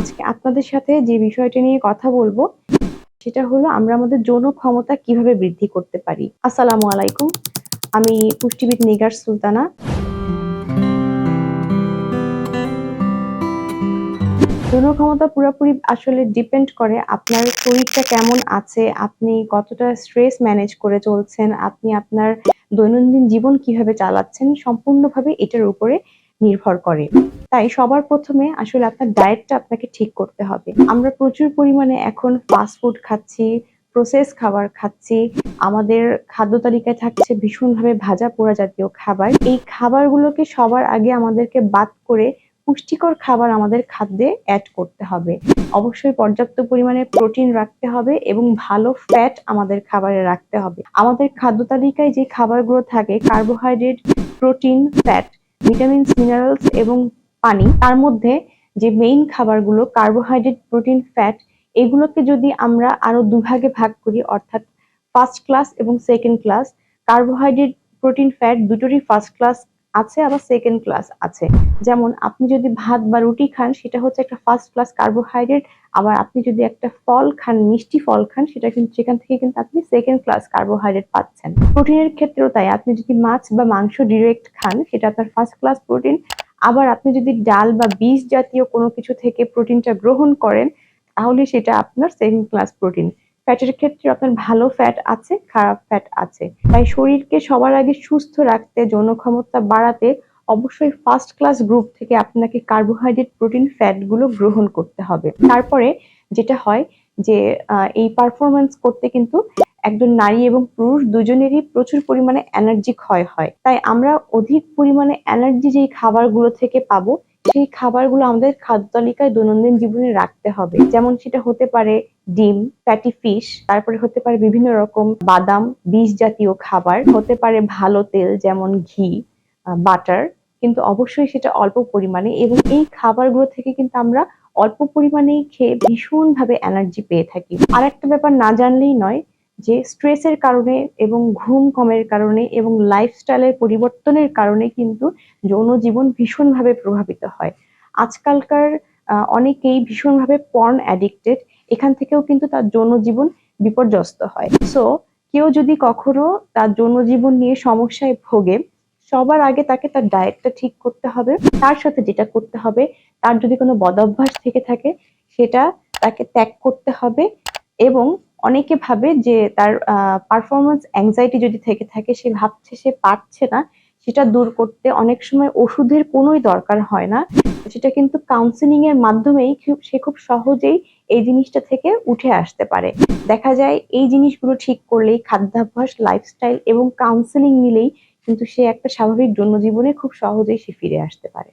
আজকে আপনাদের সাথে যে বিষয়টি নিয়ে কথা বলব, সেটা হলো আমরা আমাদের যৌন ক্ষমতা কীভাবে বৃদ্ধি করতে পারি। আসসালামু আলাইকুম, আমি পুষ্টিবিদ নিগার সুলতানা। যৌন ক্ষমতা পুরোপুরি আসলে ডিপেন্ড করে আপনার শরীরটা কেমন আছে, আপনি কতটা স্ট্রেস ম্যানেজ করে চলছেন, আপনি আপনার দৈনন্দিন জীবন কীভাবে চালাচ্ছেন, সম্পূর্ণভাবে এটার উপরে নির্ভর করে। তাই সবার প্রথমে আসলে আপনার ডায়েটটা আপনাকে ঠিক করতে হবে। আমরা প্রচুর পরিমাণে এখন ফাস্ট ফুড খাচ্ছি প্রসেস খাবার খাচ্ছি। আমাদের খাদ্য তালিকায় থাকছে ভীষণভাবে ভাজা পোড়া জাতীয় খাবার। এই খাবারগুলোকে সবার আগে আমাদেরকে বাদ করে পুষ্টিকর খাবার আমাদের খাদ্যে অ্যাড করতে হবে। অবশ্যই পর্যাপ্ত পরিমাণে প্রোটিন রাখতে হবে এবং ভালো ফ্যাট আমাদের খাবারে রাখতে হবে। আমাদের খাদ্য তালিকায় যে খাবারগুলো থাকে carbohydrate protein fat vitamins minerals এবং পানি, তার মধ্যে যে মেইন খাবারগুলো কার্বোহাইড্রেট প্রোটিন ফ্যাট এগুলোকে যদি আমরা আরও দুভাগে ভাগ করি, অর্থাৎ ফার্স্ট ক্লাস এবং second class carbohydrate protein fat দুটোরই ফার্স্ট ক্লাস আছে, আবার সেকেন্ড ক্লাস আছে। যেমন আপনি যদি ভাত বা রুটি খান, সেটা হচ্ছে একটা ফার্স্ট ক্লাস কার্বোহাইড্রেট আবার আপনি যদি একটা ফল খান, মিষ্টি ফল খান, সেটা কিন্তু সেখান থেকে কিন্তু আপনি সেকেন্ড ক্লাস কার্বোহাইড্রেট পাচ্ছেন। প্রোটিনের ক্ষেত্রেও তাই, আপনি যদি মাছ বা মাংস ডিরেক্ট খান, সেটা আপনার ফার্স্ট ক্লাস প্রোটিন আবার আপনি যদি ডাল বা বীজ জাতীয় কোনো কিছু থেকে প্রোটিনটা গ্রহণ করেন, তাহলে সেটা আপনার সেকেন্ড ক্লাস প্রোটিন ফ্যাটের ক্ষেত্রে আপনার ভালো ফ্যাট আছে, খারাপ ফ্যাট আছে। তাই শরীরকে সবার আগে সুস্থ রাখতে, যৌন ক্ষমতা বাড়াতে অবশ্যই ফার্স্ট ক্লাস গ্রুপ থেকে আপনাকে কার্বোহাইড্রেট প্রোটিন ফ্যাটগুলো গ্রহণ করতে হবে। তারপরে যেটা হয় যে এই পারফরমেন্স করতে কিন্তু একজন নারী এবং পুরুষ দুজনেরই প্রচুর পরিমাণে এনার্জি ক্ষয় হয়। তাই আমরা অধিক পরিমাণে এনার্জি যেই খাবারগুলো থেকে পাবো সেই খাবারগুলো আমাদের খাদ্য তালিকায় দৈনন্দিন জীবনে রাখতে হবে। যেমন সেটা হতে পারে ডিম ফ্যাটি ফিশ তারপরে হতে পারে বিভিন্ন রকম বাদাম বীজ জাতীয় খাবার, হতে পারে ভালো তেল যেমন ঘি বাটার কিন্তু অবশ্যই সেটা অল্প পরিমাণে এবং এই খাবারগুলো থেকে কিন্তু আমরা অল্প পরিমাণেই খেয়ে ভীষণভাবে এনার্জি পেয়ে থাকি। আর একটা ব্যাপার না জানলেই নয় যে স্ট্রেসের কারণে এবং ঘুম কমের কারণে এবং লাইফস্টাইলের পরিবর্তনের কারণে কিন্তু যৌন জীবন ভীষণভাবে প্রভাবিত হয়। আজকালকার অনেকেই ভীষণভাবে পর্ন অ্যাডিক্টেড এখান থেকেও কিন্তু তার যৌন জীবন বিপর্যস্ত হয়। সো কেউ যদি কখনো তার যৌন জীবন নিয়ে সমস্যায় ভোগে, সবার আগে তাকে তার ডায়েটটা ঠিক করতে হবে। তার সাথে যেটা করতে হবে, তার যদি কোনো বদভ্যাস থেকে থাকে, সেটা তাকে ত্যাগ করতে হবে এবং অনেকে ভাবে যে তার পারফরমেন্স অ্যাংজাইটি যদি থেকে থাকে, সে ভাবছে সে পারছে না, সেটা দূর করতে অনেক সময় ওষুধের কোনোই দরকার হয় না। সেটা কিন্তু কাউন্সিলিং এর মাধ্যমেই সে খুব সহজেই এই জিনিসটা থেকে উঠে আসতে পারে। দেখা যায় এই জিনিসগুলো ঠিক করলেই খাদ্যাভ্যাস লাইফস্টাইল এবং কাউন্সিলিং মিলেই কিন্তু সে একটা স্বাভাবিক জনজীবনে খুব সহজেই সে ফিরে আসতে পারে।